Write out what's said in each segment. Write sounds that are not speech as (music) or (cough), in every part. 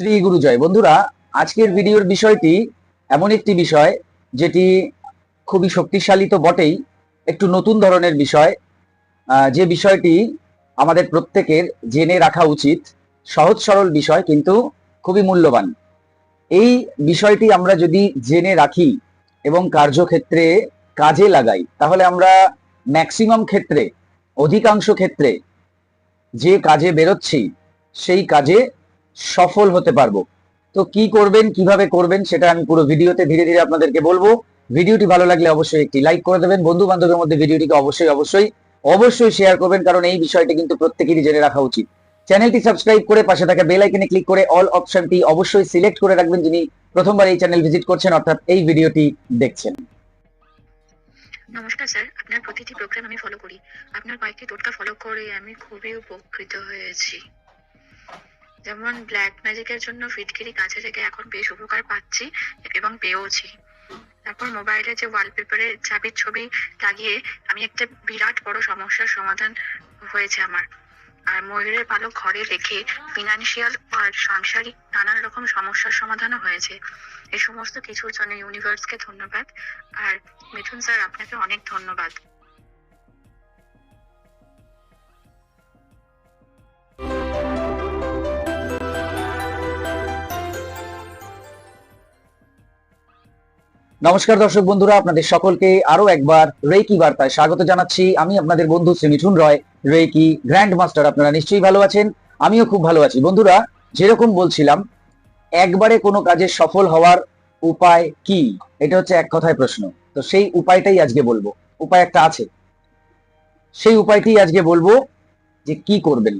শ্রী গুরুজয় বন্ধুরা, আজকের ভিডিওর বিষয়টি এমন একটি বিষয় যেটি খুবই শক্তিশালী তো বটেই, একটু নতুন ধরনের বিষয় যে বিষয়টি আমাদের প্রত্যেকের জেনে রাখা উচিত, সহজ সরল বিষয় কিন্তু খুবই মূল্যবান। এই বিষয়টি আমরা যদি জেনে রাখি এবং কার্যক্ষেত্রে কাজে লাগাই, তাহলে আমরা ম্যাক্সিমাম ক্ষেত্রে, অধিকাংশ ক্ষেত্রে যে কাজে বেরোচ্ছি, সেই কাজে সফল হতে পারব। তো কি করবেন, কীভাবে করবেন, সেটা আমি পুরো ভিডিওতে ধীরে ধীরে আপনাদেরকে বলব। ভিডিওটি ভালো লাগলে অবশ্যই একটি লাইক করে দেবেন। বন্ধু বান্ধবের মধ্যে ভিডিওটিকে অবশ্যই অবশ্যই অবশ্যই শেয়ার করবেন, কারণ এই বিষয়টি কিন্তু প্রত্যেকেরই জেনে রাখা উচিত। চ্যানেলটি সাবস্ক্রাইব করে পাশে থাকা বেল আইকনে ক্লিক করে অল অপশনটি অবশ্যই সিলেক্ট করে রাখবেন, যিনি প্রথমবার এই চ্যানেল ভিজিট করছেন, অর্থাৎ এই ভিডিওটি দেখছেন। নমস্কার স্যার আপনার প্রতিটি প্রোগ্রাম আমি ফলো করি। আপনার কয়েকটি টোটকা ফলো করে আমি খুবই উপকৃত হয়েছি। যেমন ব্ল্যাক ম্যাজিকের জন্য ফিটকিরি কাছে থেকে এখন বেশ উপকার পাচ্ছি এবং পেয়েওছি। তারপর মোবাইলে যে ওয়ালপেপারে চাবির ছবি লাগিয়ে আমি একটা বিরাট বড় সমস্যার সমাধান হয়েছে আমার। আর ময়ূরের পালক ঘরে রেখে ফিনান্সিয়াল আর সাংসারিক নানান রকম সমস্যার সমাধানও হয়েছে। এই সমস্ত কিছুর জন্য ইউনিভার্সকে ধন্যবাদ। আর মিঠুন স্যার আপনাকে অনেক ধন্যবাদ। নমস্কার দর্শক বন্ধুরা, আপনাদের সকলকে আরও একবার রেকি বার্তায় স্বাগত জানাচ্ছি। আমি আপনাদের বন্ধু Shri Mithun Roy reiki grand master আপনারা নিশ্চয়ই ভালো আছেন? আমিও খুব ভালো আছি। বন্ধুরা, যেরকম বলছিলাম, একবারে কোনো কাজে সফল হওয়ার উপায় কি? এটা হচ্ছে এক কথায় প্রশ্ন। তো সেই উপায়টাই আজকে বলব। উপায় একটা আছে। সেই উপায়টি আজকে বলব যে কি করবেন।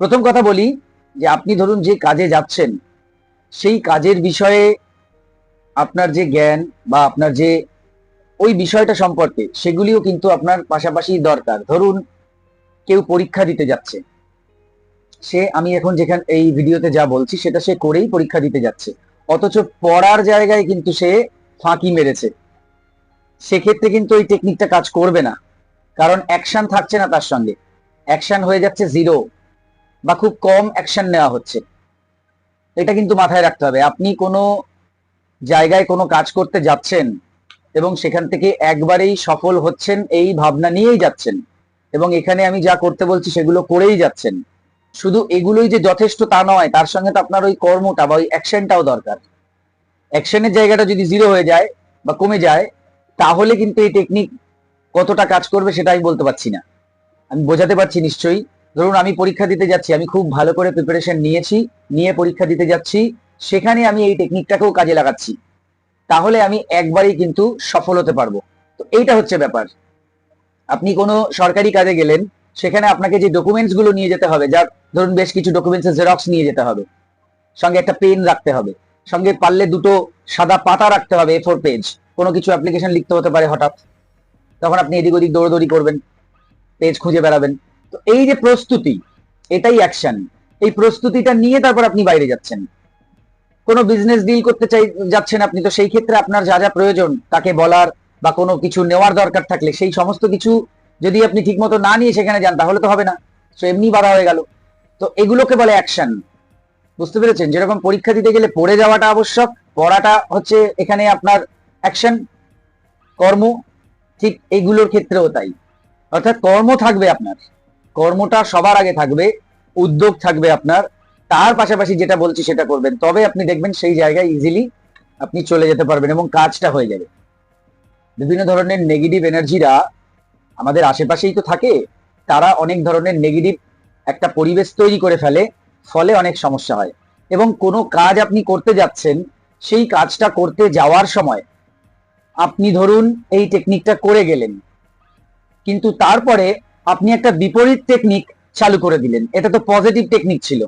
প্রথম কথা বলি যে আপনি ধরুন যে কাজে যাচ্ছেন, সেই কাজের বিষয়ে আপনার যে জ্ঞান বা আপনার যে ওই বিষয়টা সম্পর্কে সেগুলিও কিন্তু আপনার পাশাপাশি দরকার। ধরুন, কেউ পরীক্ষা দিতে যাচ্ছে। সে, আমি এখন যেখানে, এই ভিডিওতে যা বলছি সেটা সে করেই পরীক্ষা দিতে যাচ্ছে। অথচ পড়ার জায়গায় কিন্তু সে ফাঁকি মেরেছে। সেক্ষেত্রে কিন্তু ওই টেকনিকটা কাজ করবে না। কারণ অ্যাকশন থাকছে না তার সঙ্গে। অ্যাকশন হয়ে যাচ্ছে জিরো বা খুব কম অ্যাকশন নেওয়া হচ্ছে। এটা কিন্তু মাথায় রাখতে হবে। আপনি কোনো জায়গায় কোনো কাজ করতে যাচ্ছেন এবং সেখান থেকে একবারেই সফল হচ্ছেন এই ভাবনা নিয়েই যাচ্ছেন এবং এখানে আমি যা করতে বলছি সেগুলো করেই যাচ্ছেন। শুধু এগুলোই যে যথেষ্ট তা নয়, তার সঙ্গে তো আপনার ওই কর্মটা বা ওই অ্যাকশনটাও দরকার। অ্যাকশনের জায়গাটা যদি জিরো হয়ে যায় বা কমে যায়, তাহলে কিন্তু এই টেকনিক কতটা কাজ করবে সেটা আমি বলতে পারছি না। আমি বোঝাতে পারছি নিশ্চয়ই। ধরুন আমি পরীক্ষা দিতে যাচ্ছি, আমি খুব ভালো করে প্রিপারেশন নিয়েছি, নিয়ে পরীক্ষা দিতে যাচ্ছি সেখানে আমি এই টেকনিকটাকেও কাজে লাগাচ্ছি। তাহলে আমি একবারেই কিন্তু সফল হতে পারব। তো এইটা হচ্ছে ব্যাপার। আপনি কোনো সরকারি কাজে গেলেন, সেখানে আপনাকে যে ডকুমেন্টসগুলো নিয়ে যেতে হবে, যার ধরুন বেশ কিছু ডকুমেন্টস জেরক্স নিয়ে যেতে হবে, সঙ্গে একটা পেন রাখতে হবে, সঙ্গে পারলে দুটো সাদা পাতা রাখতে হবে ফোর পেজ কোনো কিছু অ্যাপ্লিকেশন লিখতে হতে পারে হঠাৎ। তখন আপনি এদিক ওদিক দৌড়দৌড়ি করবেন পেজ খুঁজে বেড়াবেন। তো এই যে প্রস্তুতি, এটাই অ্যাকশন এই প্রস্তুতিটা নিয়ে তারপর আপনি বাইরে যাচ্ছেন। কোনো বিজনেস ডিল করতে চাই, যাচ্ছেন আপনি, তো সেই ক্ষেত্রে আপনার যা যা প্রয়োজন, তাকে বলার বা কোনো কিছু নেওয়ার দরকার থাকলে, সেই সমস্ত কিছু যদি আপনি ঠিকমতো না নিয়ে সেখানে যান, তাহলে তো হবে না। তো এমনি বাধা হয়ে গেল। তো এগুলোকে বলে অ্যাকশন বুঝতে পেরেছেন? যেরকম পরীক্ষা দিতে গেলে পড়ে যাওয়াটা আবশ্যক, পড়াটা হচ্ছে এখানে আপনার অ্যাকশন কর্ম, ঠিক এইগুলোর ক্ষেত্রেও তাই। অর্থাৎ কর্ম থাকবে আপনার। কর্মটা সবার আগে থাকবে, উদ্যোগ থাকবে আপনার তার পাশাপাশি যেটা বলছি সেটা করবেন। তবে আপনি দেখবেন সেই জায়গায় ইজিলি আপনি চলে যেতে পারবেন এবং কাজটা হয়ে যাবে। বিভিন্ন ধরনের নেগেটিভ এনার্জিরা আমাদের আশেপাশেই তো থাকে, তারা অনেক ধরনের নেগেটিভ একটা পরিবেশ তৈরি করে ফেলে, ফলে অনেক সমস্যা হয়। এবং কোনো কাজ আপনি করতে যাচ্ছেন, সেই কাজটা করতে যাওয়ার সময় আপনি ধরুন এই টেকনিকটা করে গেলেন, কিন্তু তারপরে আপনি একটা বিপরীত টেকনিক চালু করে দিলেন। এটা তো পজিটিভ টেকনিক ছিল।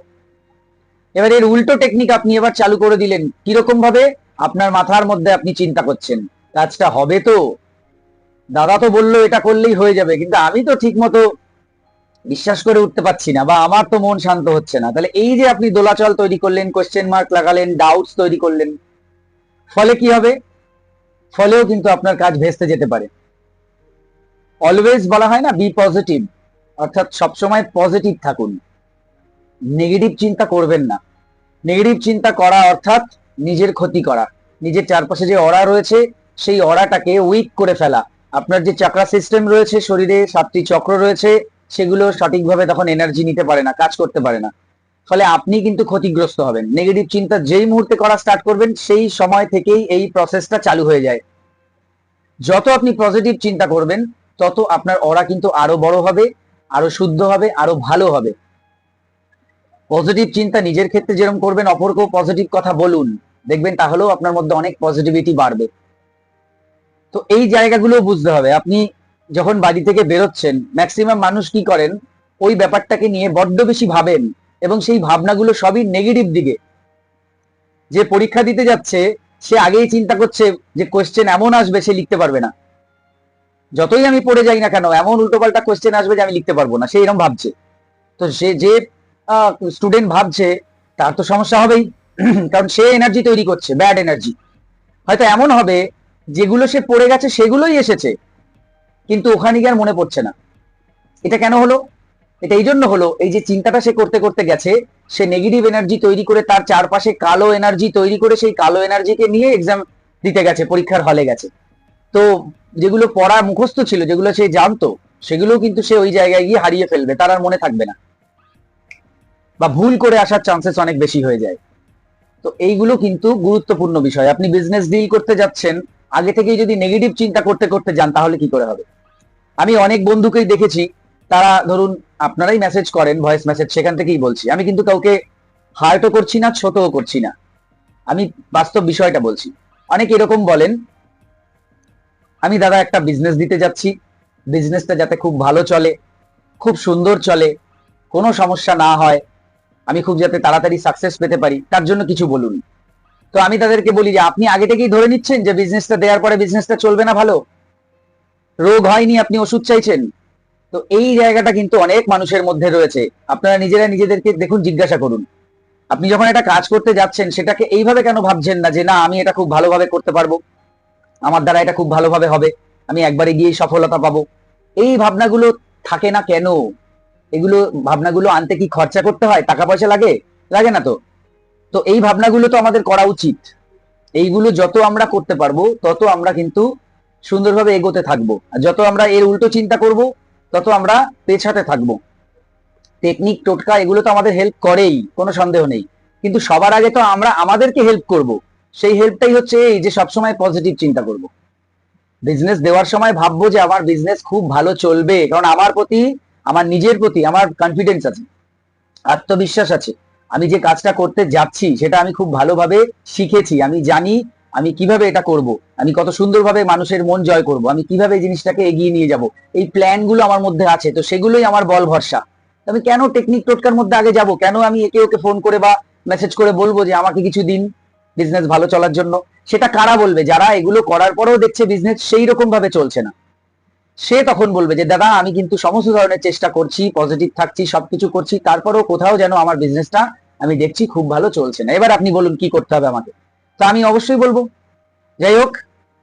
এবার এর উল্টো টেকনিক আপনি এবার চালু করে দিলেন। কীরকম ভাবে? আপনার মাথার মধ্যে আপনি চিন্তা করছেন। কাজটা হবে তো? দাদা তো বলল এটা করলেই হয়ে যাবে, কিন্তু আমি তো ঠিক মতো বিশ্বাস করে উঠতে পারছি না বা আমার তো মন শান্ত হচ্ছে না। তাহলে এই যে আপনি দোলাচল তৈরি করলেন কোশ্চেন মার্ক লাগালেন ডাউটস তৈরি করলেন, ফলে কি হবে? ফলেও কিন্তু আপনার কাজ ভেস্তে যেতে পারে। অলওয়েজ বলা হয় না বি পজিটিভ অর্থাৎ সবসময় পজিটিভ থাকুন। নেগেটিভ চিন্তা করবেন না। নেগেটিভ চিন্তা করা অর্থাৎ নিজের ক্ষতি করা। নিজের চারপাশে যে অরা রয়েছে, সেই অরাটাকে উইক করে ফেলা। আপনার যে চাকরা সিস্টেম রয়েছে, শরীরে সাতটি চক্র রয়েছে, সেগুলো সঠিকভাবে তখন এনার্জি নিতে পারে না, কাজ করতে পারে না। ফলে আপনি কিন্তু ক্ষতিগ্রস্ত হবেন। নেগেটিভ চিন্তা যেই মুহূর্তে করা স্টার্ট করবেন, সেই সময় থেকেই এই প্রসেসটা চালু হয়ে যায়। যত আপনি পজিটিভ চিন্তা করবেন, তত আপনার অরা কিন্তু আরও বড় হবে, আরও শুদ্ধ হবে, আরও ভালো হবে। পজিটিভ চিন্তা নিজের ক্ষেত্রে যেরকম করবেন, অপরকেও পজিটিভ কথা বলুন। দেখবেন তাহলেও আপনার মধ্যে অনেক পজিটিভিটি বাড়বে। তো এই জায়গাগুলো বুঝতে হবে। আপনি যখন বাড়ি থেকে বেরোচ্ছেন ম্যাক্সিমাম মানুষ কি করেন? ওই ব্যাপারটাকে নিয়ে বড্ড বেশি ভাবেন এবং সেই ভাবনাগুলো সবই নেগেটিভ দিকে। যে পরীক্ষা দিতে যাচ্ছে, সে আগেই চিন্তা করছে যে কোয়েশ্চেন এমন আসবে সে লিখতে পারবে না। যতই আমি পড়ে যাই না কেন, এমন উল্টোপাল্টা কোয়েশ্চেন আসবে যে আমি লিখতে পারব না। সে এরকম ভাবছে। তো সে যে স্টুডেন্ট ভাবছে, তার তো সমস্যা হবেই। (clears throat) কারণ সে এনার্জি তৈরি করছে ব্যাড এনার্জি হয়তো এমন হবে, যেগুলো সে পড়ে গেছে সেগুলোই এসেছে, কিন্তু ওখানে গিয়ে আর মনে পড়ছে না। এটা কেন হলো? এটা এই জন্য হলো, এই যে চিন্তাটা সে করতে করতে গেছে, সে নেগেটিভ এনার্জি তৈরি করে তার চারপাশে কালো এনার্জি তৈরি করে সেই কালো এনার্জিকে নিয়ে এক্সাম দিতে গেছে, পরীক্ষার হলে গেছে। তো যেগুলো পড়া মুখস্থ ছিল, যেগুলো সে জানতো সেগুলো কিন্তু সে ওই জায়গায় গিয়ে হারিয়ে ফেলবে, তার আর মনে থাকবে না। বা ভুল করে আসার চান্সেস অনেক বেশি হয়ে যায়। তো এইগুলো কিন্তু গুরুত্বপূর্ণ বিষয়। আপনি বিজনেস ডিল করতে যাচ্ছেন, আগে থেকেই যদি নেগেটিভ চিন্তা করতে করতে যান, তাহলে কি করে হবে? আমি অনেক বন্ধুকেই দেখেছি, তারা ধরুন আপনারাই মেসেজ করেন ভয়েস মেসেজ সেখান থেকেই বলছি। আমি কিন্তু কাউকে হার্টও করছি না, ছোটও করছি না। আমি বাস্তব বিষয়টা বলছি। অনেক এরকম বলেন, আমি দাদা একটা বিজনেস দিতে যাচ্ছি। বিজনেসটা যাতে খুব ভালো চলে, খুব সুন্দর চলে, কোনো সমস্যা না হয় আমি খুব যাতে তাড়াতাড়ি সাকসেস পেতে পারি, তার জন্য কিছু বলুন। তো আমি তাদেরকে বলি যে, আপনি আগে থেকেই ধরে নিচ্ছেন যে বিজনেসটা দেওয়ার পরে বিজনেসটা চলবে না ভালো? রোগ হয়নি, আপনি ওষুধ চাইছেন? তো এই জায়গাটা কিন্তু অনেক মানুষের মধ্যে রয়েছে। আপনারা নিজেরা নিজেদেরকে দেখুন, জিজ্ঞাসা করুন। আপনি যখন একটা কাজ করতে যাচ্ছেন, সেটাকে এইভাবে কেন ভাবছেন না যে, না, আমি এটা খুব ভালোভাবে করতে পারব? আমার দ্বারা এটা খুব ভালোভাবে হবে। আমি একবারে গিয়ে সফলতা পাবো। এই ভাবনাগুলো থাকে না কেন? এগুলো ভাবনাগুলো আনতে কি খরচা করতে হয়? টাকা পয়সা লাগে? লাগে না তো। তো এই ভাবনাগুলো তো আমাদের করা উচিত। এইগুলো যত আমরা করতে পারব, তত আমরা কিন্তু সুন্দরভাবে এগোতে থাকব। আর যত আমরা এর উল্টো চিন্তা করব, তত আমরা পেছাতে থাকব। টেকনিক টোটকা, এগুলো তো আমাদের হেল্প করেই, কোনো সন্দেহ নেই। কিন্তু সবার আগে তো আমরা আমাদেরকে হেল্প করব। সেই হেল্পটাই হচ্ছে এই যে সবসময় পজিটিভ চিন্তা করব। বিজনেস দেওয়ার সময় ভাববো যে আমার বিজনেস খুব ভালো চলবে। কারণ আমার প্রতি আমার নিজের প্রতি আমার কনফিডেন্স আছে, আত্মবিশ্বাস আছে, আমি যে কাজটা করতে যাচ্ছি সেটা আমি খুব ভালোভাবে শিখেছি, আমি জানি আমি কীভাবে এটা করব, আমি কত সুন্দরভাবে মানুষের মন জয় করব, আমি কীভাবে এই জিনিসটাকে এগিয়ে নিয়ে যাব, এই প্ল্যানগুলো আমার মধ্যে আছে, তো সেগুলোই আমার বল ভরসা। আমি কেন টেকনিক টোটকার মধ্যে আগে যাব? কেন আমি একে ওকে ফোন করে বা মেসেজ করে বলব যে আমাকে কিছু দিন বিজনেস ভালো চলার জন্য? সেটা কারা বলবে? যারা এগুলো করার পরেও দেখছে বিজনেস সেই রকম ভাবে চলছে না। সে তখন বলবে যে, দাদা, আমি কিন্তু সমস্ত ধরনের চেষ্টা করছি পজিটিভ থাকছি, সবকিছু করছি, তারপরেও কোথাও যেন আমার বিজনেসটা আমি দেখছি খুব ভালো চলছে না। এবার আপনি বলুন কি করতে হবে আমাকে। তো আমি অবশ্যই বলব, যাই হোক,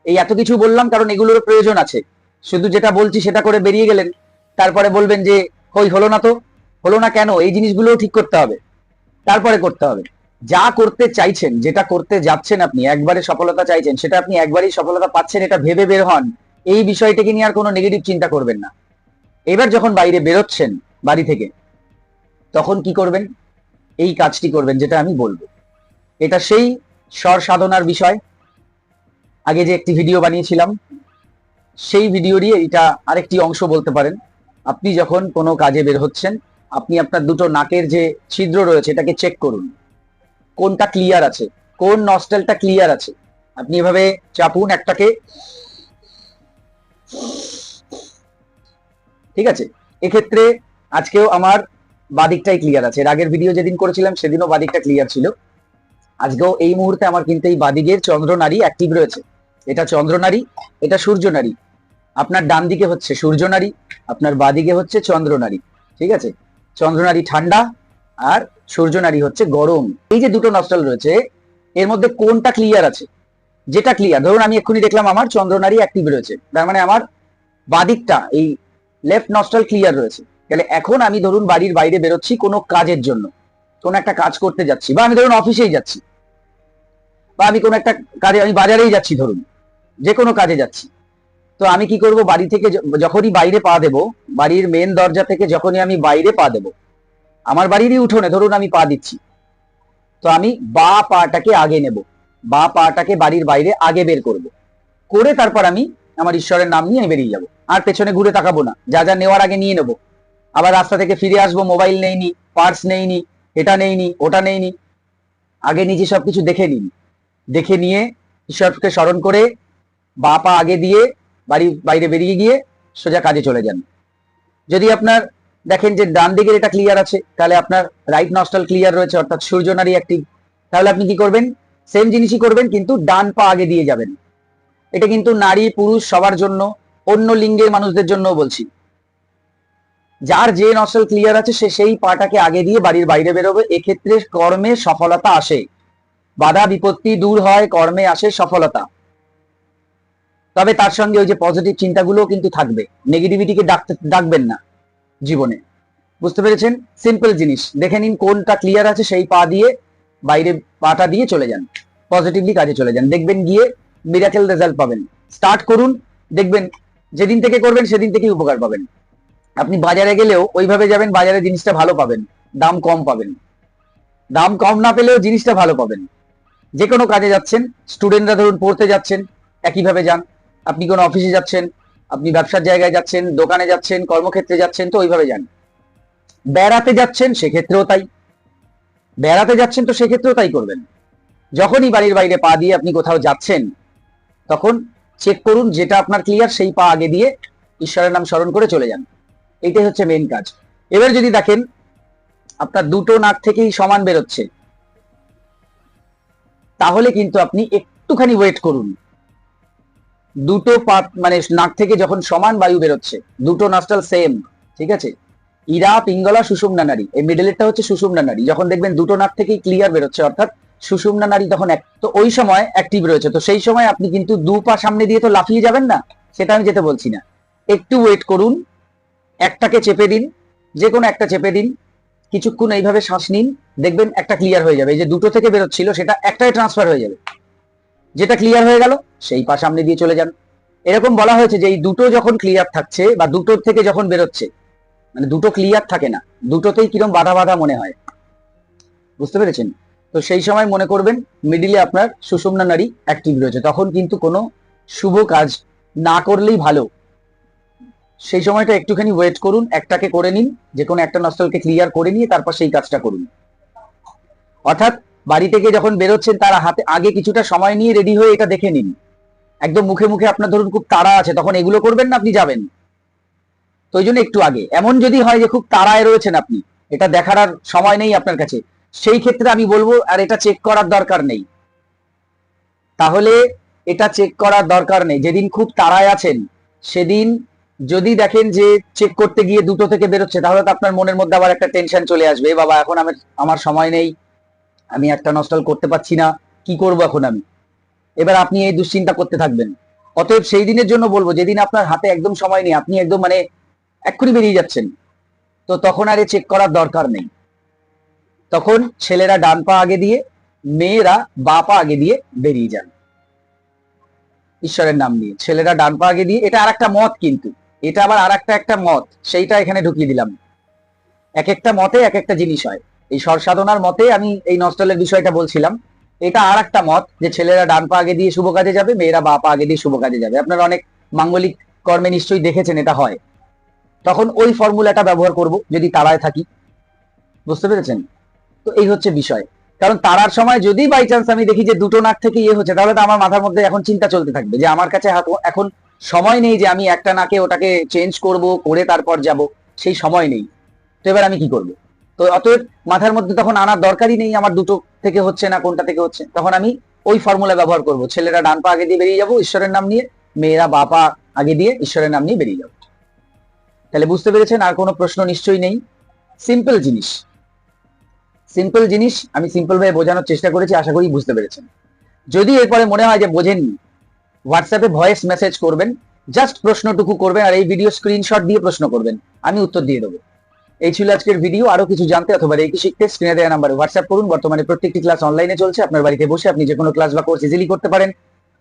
এই এত কিছু বললাম কারণ এগুলোর প্রয়োজন আছে। শুধু যেটা বলছি সেটা করে বেরিয়ে গেলেন, তারপরে বলবেন যে, হই, হলো না তো, হলো না কেন? এই জিনিসগুলোও ঠিক করতে হবে। তারপরে করতে হবে। যা করতে চাইছেন, যেটা করতে যাচ্ছেন আপনি, একবারে সফলতা চাইছেন, সেটা আপনি একবারই সফলতা পাচ্ছেন, এটা ভেবে বের হন। এই বিষয়টাকে নিয়ে আর কোনো নেগেটিভ চিন্তা করবেন না। এবার যখন বাইরে বেরোচ্ছেন বাড়ি থেকে, তখন কি করবেন? এই কাজটি করবেন যেটা আমি বলব। এটা সেই স্বর সাধনার বিষয়। আগে যে একটি ভিডিও বানিয়েছিলাম, সেই ভিডিওরই এটা আরেকটি অংশ বলতে পারেন। আপনি যখন কোনো কাজে বের হচ্ছেন, আপনি আপনার দুটো নাকের যে ছিদ্র রয়েছে, এটাকে চেক করুন। কোনটা ক্লিয়ার আছে? কোন নস্টেলটা ক্লিয়ার আছে? আপনি এভাবে চাপুন একটাকে ঠিক আছে? এক্ষেত্রে আজকেও আমার বাদিকটাই ক্লিয়ার আছে। এর আগের ভিডিও যেদিন করেছিলাম, সেদিনও বাদিকটা ক্লিয়ার ছিল। আজকেও এই মুহূর্তে আমার কিন্তু এই বাদিকের চন্দ্রনারী অ্যাক্টিভ রয়েছে। এটা চন্দ্রনারী এটা সূর্যনারী আপনার ডান দিকে হচ্ছে সূর্যনারী আপনার বাদিকে হচ্ছে চন্দ্রনারী ঠিক আছে? চন্দ্রনারী ঠান্ডা আর সূর্যনারী হচ্ছে গরম। এই যে দুটো নস্টাল রয়েছে, এর মধ্যে কোনটা ক্লিয়ার আছে? যেটা ক্লিয়ার ধরুন আমি এক্ষুনি দেখলাম আমার চন্দ্রনারী অ্যাক্টিভ রয়েছে, তার মানে আমার বাদিকটা, এই লেফট নস্টাল ক্লিয়ার রয়েছে। তাহলে এখন আমি ধরুন বাড়ির বাইরে বেরোচ্ছি কোনো কাজের জন্য, কোনো একটা কাজ করতে যাচ্ছি, বা আমি ধরুন অফিসেই যাচ্ছি, বা আমি কোনো একটা কাজে, আমি বাজারেই যাচ্ছি ধরুন, যে কোনো কাজে যাচ্ছি। তো আমি কি করব, বাড়ি থেকে যখনই বাইরে পা দেব, বাড়ির মেন দরজা থেকে যখনই আমি বাইরে পা দেব, আমার বাড়িরই উঠোনে ধরুন আমি পা দিচ্ছি, তো আমি বা পাটাকে আগে নেব। বা পাটাকে বাড়ির বাইরে আগে বের করব। করে তারপর আমি আমার ঈশ্বরের নাম নিয়ে আমি বেরিয়ে যাব। আর পেছনে ঘুরে তাকাবো না। যা যা নেওয়ার আগে নিয়ে নেব। আবার রাস্তা থেকে ফিরে আসব, মোবাইল নেইনি, পার্স নেইনি, এটা নেইনি, ওটা নেইনি। আগে নিজে সবকিছু দেখে নিন দেখে নিয়ে ঈশ্বরকে স্মরণ করে বা পা আগে দিয়ে বাড়ি বাইরে বেরিয়ে গিয়ে সোজা কাজে চলে যান। যদি আপনার দেখেন যে ডান দিকের এটা ক্লিয়ার আছে, তাহলে আপনার রাইট নস্টাল ক্লিয়ার রয়েছে, অর্থাৎ সূর্য নারী অ্যাক্টিভ তাহলে আপনি কি করবেন? সেম জিনিসই করবেন, কিন্তু ডান পা আগে দিয়ে যাবেন। এটা কিন্তু নারী, পুরুষ সবার জন্য, অন্য লিঙ্গের মানুষদের জন্য বলছি। যার যে নসল ক্লিয়ার আছে, সে সেই পাটাকে আগে দিয়ে বাড়ির বাইরে বেরোবে। এক্ষেত্রে কর্মে সফলতা আসে। বাধা বিপত্তি দূর হয়, কর্মে আসে সফলতা। তবে তার সঙ্গে ওই যে পজিটিভ চিন্তাগুলো কিন্তু থাকবে। নেগেটিভিটিকে ডাকতে, ডাকবেন না জীবনে। বুঝতে পেরেছেন? সিম্পল জিনিস। দেখে নিন কোনটা ক্লিয়ার আছে, সেই পা দিয়ে বাইরে পাটা দিয়ে চলে যান পজিটিভলি কাজে চলে যান। দেখবেন গিয়ে মিরাকেল রেজাল্ট পাবেন। স্টার্ট করুন, দেখবেন যেদিন থেকে করবেন সেদিন থেকেই উপকার পাবেন। আপনি বাজারে গেলেও ওইভাবে যাবেন, বাজারে জিনিসটা ভালো পাবেন, দাম কম পাবেন। দাম কম না পেলেও জিনিসটা ভালো পাবেন। যে কোনো কাজে যাচ্ছেন স্টুডেন্টরা ধরুন পড়তে যাচ্ছেন, একইভাবে যান। আপনি কোনো অফিসে যাচ্ছেন, আপনি ব্যবসার জায়গায় যাচ্ছেন, দোকানে যাচ্ছেন, কর্মক্ষেত্রে যাচ্ছেন, তো ওইভাবে যান। বেড়াতে যাচ্ছেন, সেক্ষেত্রেও তাই। বেড়াতে যাচ্ছেন তো সেক্ষেত্রেও তাই করবেন। যখনই বাড়ির বাইরে পা দিয়ে আপনি কোথাও যাচ্ছেন, তখন চেক করুন যেটা আপনার ক্লিয়ার সেই পা আগে দিয়ে ঈশ্বরের নাম স্মরণ করে চলে যান। এইটাই হচ্ছে মেইন কাজ। এবার যদি দেখেন, আপনার দুটো নাক থেকেই সমান বেরোচ্ছে। তাহলে কিন্তু আপনি একটুখানি ওয়েট করুন। দুটো পা মানে নাক থেকে যখন সমান বায়ু বেরোচ্ছে, দুটো নাস্টাল সেম ঠিক আছে? ইরা, পিঙ্গলা সুষুম্না নারী এই মিডলেরটা হচ্ছে সুষুম্না নারী যখন দেখবেন দুটো নাক থেকেই ক্লিয়ার বেরোচ্ছে, অর্থাৎ সুষুম্না নারী তখন এক তো ওই সময় অ্যাক্টিভ রয়েছে। তো সেই সময় আপনি কিন্তু দু পা সামনে দিয়ে তো লাফিয়ে যাবেন না, সেটা আমি যেতে বলছি না। একটু ওয়েট করুন, একটাকে চেপে দিন যে কোনো একটা চেপে দিন, কিছুক্ষণ এইভাবে শ্বাস নিন, দেখবেন একটা ক্লিয়ার হয়ে যাবে। এই যে দুটো থেকে বেরোচ্ছিল, সেটা একটাই ট্রান্সফার হয়ে যাবে। যেটা ক্লিয়ার হয়ে গেল, সেই পা সামনে দিয়ে চলে যান। এরকম বলা হয়েছে যে এই দুটো যখন ক্লিয়ার থাকছে বা দুটোর থেকে যখন বেরোচ্ছে মানে দুটো ক্লিয়ার থাকে না। দুটোতেই কিরম বাধা বাধা মনে হয়। বুঝতে পেরেছেন? তো সেই সময় মনে করবেন মিডিলে আপনার সুষুম্না নারী অ্যাক্টিভ রয়েছে। তখন কিন্তু কোনো শুভ কাজ না করলেই ভালো। সেই সময়টা একটুখানি ওয়েট করুন, একটাকে করে নিন, যে কোনো একটা নস্টলকে ক্লিয়ার করে নিয়ে তারপর সেই কাজটা করুন। অর্থাৎ বাড়ি থেকে যখন বেরোচ্ছেন, তার হাতে আগে কিছুটা সময় নিয়ে রেডি হয়ে এটা দেখে নিন। একদম মুখে মুখে আপনার ধরুন খুব তাড়া আছে, তখন এগুলো করবেন না, আপনি যাবেন। তো ওই জন্য একটু আগে। এমন যদি হয় যে খুব তাড়ায় রয়েছেন আপনি, এটা দেখার আর সময় নেই আপনার কাছে, সেই ক্ষেত্রে আমি বলব, আর এটা চেক করার দরকার নেই। তাহলে এটা চেক করার দরকার নেই। যেদিন খুব তাড়ায় আছেন, সেদিন যদি দেখেন যে চেক করতে গিয়ে দুটো থেকে বেরোচ্ছে, তাহলে তো আপনার মনের মধ্যে আবার একটা টেনশন চলে আসবে, বাবা, এখন আমার আমার সময় নেই, আমি একটা নস্টল করতে পারছি না, কি করব এখন আমি? এবার আপনি এই দুশ্চিন্তা করতে থাকবেন। অতএব সেই দিনের জন্য বলব, যেদিন আপনার হাতে একদম সময় নেই, আপনি একদম মানে এক্ষুনি বেরিয়ে যাচ্ছেন। তো তখন আর চেক করার দরকার নেই। তখন ছেলেরা ডান পা আগে দিয়ে, মেয়েরা বা পা আগে দিয়ে বেরিয়ে যান। ঈশ্বরের নাম নিয়ে। ছেলেরা ডান পা আগে দিয়ে, এটা আর একটা মত কিন্তু। এটা আবার আর একটা একটা মত। সেইটা এখানে ঢুকিয়ে দিলাম। এক একটা মতে এক একটা জিনিস হয়। এই স্বর সাধনার মতে আমি এই নস্টলের বিষয়টা বলছিলাম। এটা আর একটা মত যে ছেলেরা ডান পা আগে দিয়ে শুভ কাজে যাবে, মেয়েরা বা পা আগে দিয়ে শুভ কাজে যাবে। আপনারা অনেক মাঙ্গলিক কর্মে নিশ্চয়ই দেখেছেন এটা হয়। তখন ওই ফর্মুলাটা ব্যবহার করব যদি তারায় থাকি। বুঝতে পেরেছেন? তো এই হচ্ছে বিষয়। কারণ তারার সময় যদি বাই চান্স আমি দেখি যে দুটো নাক থেকে ইয়ে হচ্ছে, তাহলে তো আমার মাথার মধ্যে এখন চিন্তা চলতে থাকবে যে আমার কাছে এখন সময় নেই যে আমি একটা নাকে ওটাকে চেঞ্জ করব, করে তারপর যাব। সেই সময় নেই। তো এবার আমি কি করব? তো অতএব মাথার মধ্যে তখন আনার দরকারই নেই আমার দুটো থেকে হচ্ছে না, কোনটা থেকে হচ্ছে। তখন আমি ওই ফর্মুলা ব্যবহার করব। ছেলেরা ডান পা আগে দিয়ে বেরিয়ে যাব, ঈশ্বরের নাম নিয়ে, মেয়েরা বা পা আগে দিয়ে ঈশ্বরের নাম নিয়ে বেরিয়ে যাব। তাহলে বুঝতে পেরেছেন আর কোনো প্রশ্ন নিশ্চয়ই নেই। সিম্পল জিনিস। সিম্পল জিনিস আমি সিম্পল ভাবে বোঝানোর চেষ্টা করেছি, আশা করি বুঝতে পেরেছেন। যদি এরপরে মনে হয় যে বোঝেননি হোয়াটসঅ্যাপে ভয়েস মেসেজ করবেন জাস্ট প্রশ্নটুকু করবেন আর এই ভিডিও স্ক্রিনশট দিয়ে প্রশ্ন করবেন, আমি উত্তর দিয়ে দেবো। এই ছিল আজকের ভিডিও আরও কিছু জানতে অথবা রেকি শিখতে স্ক্রিনে দেওয়া নাম্বারে হোয়াটসঅ্যাপ করুন। বর্তমানে প্রত্যেকটি ক্লাস অনলাইনে চলছে, আপনার বাড়িতে বসে আপনি যে কোনো ক্লাস বা কোর্স ইজিলি করতে পারেন।